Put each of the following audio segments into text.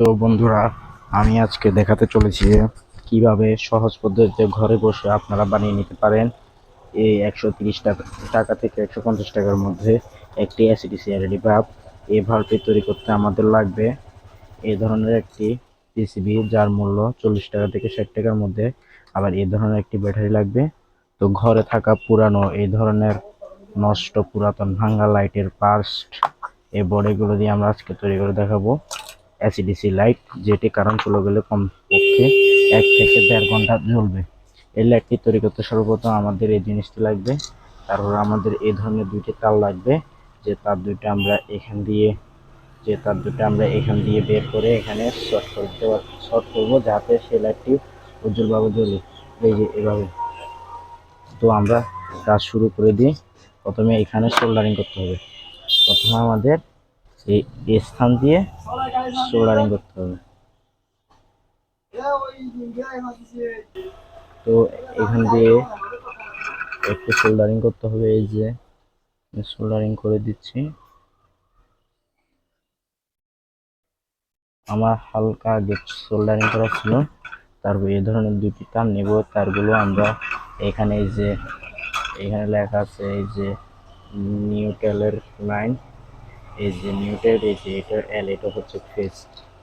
তো বন্ধুরা, আমি আজকে দেখাতে চলেছি কীভাবে সহজ পদ্ধতিতে ঘরে বসে আপনারা বানিয়ে নিতে পারেন। এই একশো তিরিশ টাকা টাকা থেকে একশো পঞ্চাশ টাকার মধ্যে একটি অ্যাসিডিসি এলইডি বাল্ব এই বাল্বটি তৈরি করতে আমাদের লাগবে এই ধরনের একটি পিসিবি যার মূল্য চল্লিশ টাকা থেকে ষাট টাকার মধ্যে। আবার এই ধরনের একটি ব্যাটারি লাগবে। তো ঘরে থাকা পুরানো এই ধরনের নষ্ট পুরাতন ভাঙ্গা লাইটের পার্স্ট এই বডিগুলো দিয়ে আমরা আজকে তৈরি করে দেখাবো। অ্যাসিডিসি লাইট যেটি কারণ চলে গেলে কমপক্ষে এক থেকে দেড় ঘণ্টা জ্বলবে। এই লাইটটি তৈরি করতে সর্বপ্রথম আমাদের এই জিনিসটি লাগবে। তারপর আমাদের এই ধরনের দুইটি তার লাগবে, যে তার দুইটা আমরা এখান দিয়ে, যে তার দুটো আমরা এখান দিয়ে বের করে এখানে শর্ট করতে শর্ট করব যাতে সেই লাইটটি উজ্জ্বলভাবে জ্বলে। এই যে এভাবে। তো আমরা কাজ শুরু করে দিই। প্রথমে এখানে সোল্ডারিং করতে হবে। প্রথমে আমাদের এই স্থান দিয়ে সোল্ডারিং করতে হবে। তো এখান দিয়ে একটু সোল্ডারিং করতে হবে, এই যে সোল্ডারিং করে দিচ্ছি। আমার হালকা আগে সোল্ডারিং করা ছিল, তারপর এই ধরনের দুটি তার নেব, তারগুলো আমরা এখানে এই যে, এখানে লেখা আছে এই যে নিউটেলের লাইন এই যে নিউটেল এই যে এটা এল এটা হচ্ছে ফেস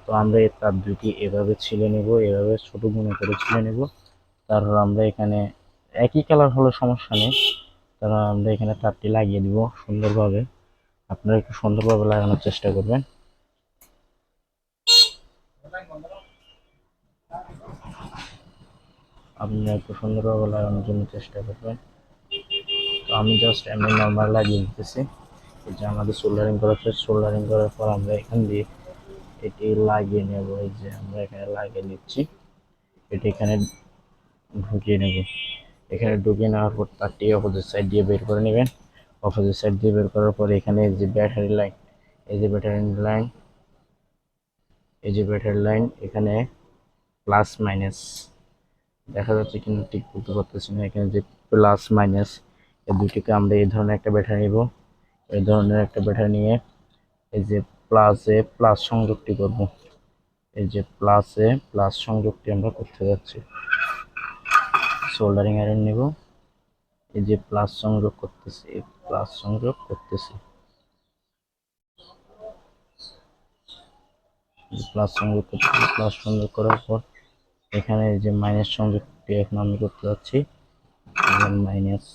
তো আমরা এই তার দুটি এভাবে ছিলে নেব, এভাবে ছোট গুণে করে ছিলে নেব। তারপর আমরা এখানে একই কালার হলে সমস্যা নেই। তারপর আমরা এখানে তারটি লাগিয়ে দিব সুন্দরভাবে। আপনারা একটু সুন্দরভাবে লাগানোর চেষ্টা করবেন। আপনারা একটু সুন্দরভাবে লাগানোর জন্য চেষ্টা করবেন। তো আমি জাস্ট এমনি নর্মাল লাগিয়ে দিতেছি। যে আমাদের সোল্ডারিং করা হচ্ছে সোল্ডারিং করার পর আমরা এখান দিয়ে এটি লাগিয়ে নেব। এই যে আমরা এখানে লাগিয়ে নিচ্ছি। এটি এখানে ঢুকিয়ে নেব। এখানে ঢুকিয়ে নেওয়ার পর তারটি অপোজিট সাইড দিয়ে বের করে নেবেন। অপোজিট সাইড দিয়ে বের করার পর এখানে যে ব্যাটারি লাইন এই যে ব্যাটারি লাইন এই যে ব্যাটারি লাইন এখানে প্লাস মাইনাস দেখা যাচ্ছে কিন্তু ঠিক বলতে পারতেছি না। এখানে যে প্লাস মাইনাস এই দুটিকে আমরা এই ধরনের একটা ব্যাটারি নিব। এই ধরনের একটা ব্যাটারি নিয়ে এই যে প্লাসে প্লাস সংযোগটি করব। এই যে প্লাসে প্লাস সংযোগটি আমরা করতে যাচ্ছি। সোল্ডারিং আয়রন নিব। এই যে প্লাস সংযোগ করতেছি প্লাস সংযোগ করতেছি। প্লাস সংযোগ করতেছি প্লাস সংযোগ করার পর এখানে এই যে মাইনাস সংযোগটি এখন আমি করতে যাচ্ছি। মাইনাস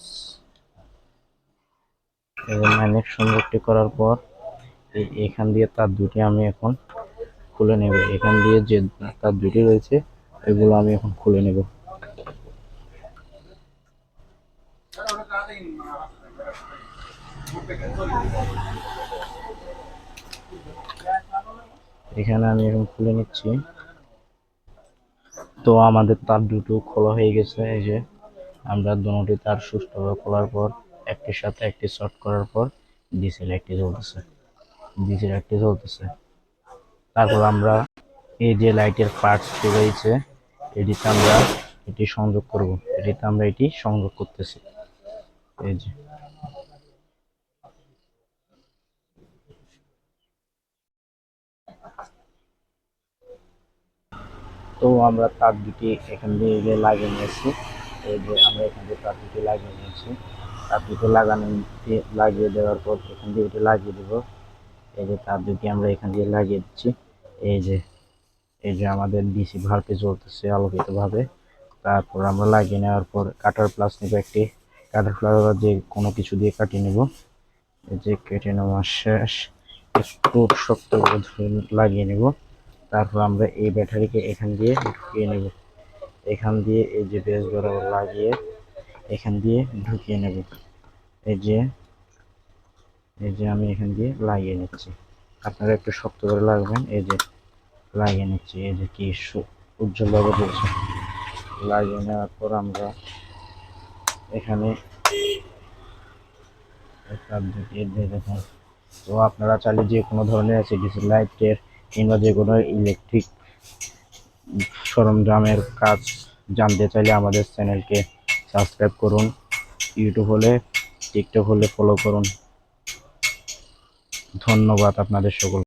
মাইনাস সংযোগটি করার পর এখান দিয়ে তার দুটি আমি এখন খুলে নেব। এখান দিয়ে যে তার দুটি রয়েছে, এগুলো আমি এখন খুলে নেব। এখানে আমি এখন খুলে নিচ্ছি। তো আমাদের তার দুটো খোলা হয়ে গেছে, এই যে আমরা দুটি তার সুস্থভাবে খোলার পর একটির সাথে একটি শর্ট করার পর ডিসেল একটি জ্বলতেছে। ডিসেল একটি জ্বলতেছে। তারপর আমরা এই যে লাইটের পার্টসটি রয়েছে, এটিতে আমরা এটি সংযোগ করব। এটিতে আমরা এটি সংযোগ করতেছি। এই যে। তো আমরা তার দুটি এখান দিয়ে লাগিয়ে নিয়েছি, এই যে আমরা এখান দিয়ে তার দুটি লাগিয়ে নিয়েছি। তার দুটো লাগানো লাগিয়ে দেওয়ার পর এখান দিয়ে এটি লাগিয়ে দেবো। এই যে তার দুটি আমরা এখান দিয়ে লাগিয়ে দিচ্ছি, এই যে এই যে আমাদের ডিসি ভাল্বটি চলতেছে আলোকিতভাবে। তারপর আমরা লাগিয়ে নেওয়ার পর কাটার প্লাস নেব একটি। কাটার প্লাস যে কোনো কিছু দিয়ে কাটিয়ে নেব। এই যে কেটে নেওয়া শেষ। একটু শক্ত লাগিয়ে নেব। তারপর আমরা এই ব্যাটারিকে এখান দিয়ে ঢুকিয়ে নেব। এখান দিয়ে এই যে বেস বরাবর লাগিয়ে এখান দিয়ে ঢুকিয়ে নেব। এই যে এই যে আমি এখান দিয়ে লাগিয়ে নিচ্ছি। আপনারা একটু শক্ত করে লাগবেন। এই যে লাগিয়ে নিচ্ছি। এই যে কি উজ্জ্বলভাবে জ্বলছে লাগিয়ে নেওয়ার পর আমরা এখানে তো আপনারা চাইলে যে কোনো ধরনের আছে ডিসি লাইটের কিংবা যে কোনো ইলেকট্রিক সরঞ্জামের কাজ জানতে চাইলে আমাদের চ্যানেলকে সাবস্ক্রাইব করুন ইউটিউব হলে টিকটক হলে ফলো করুন। ধন্যবাদ আপনাদের সকল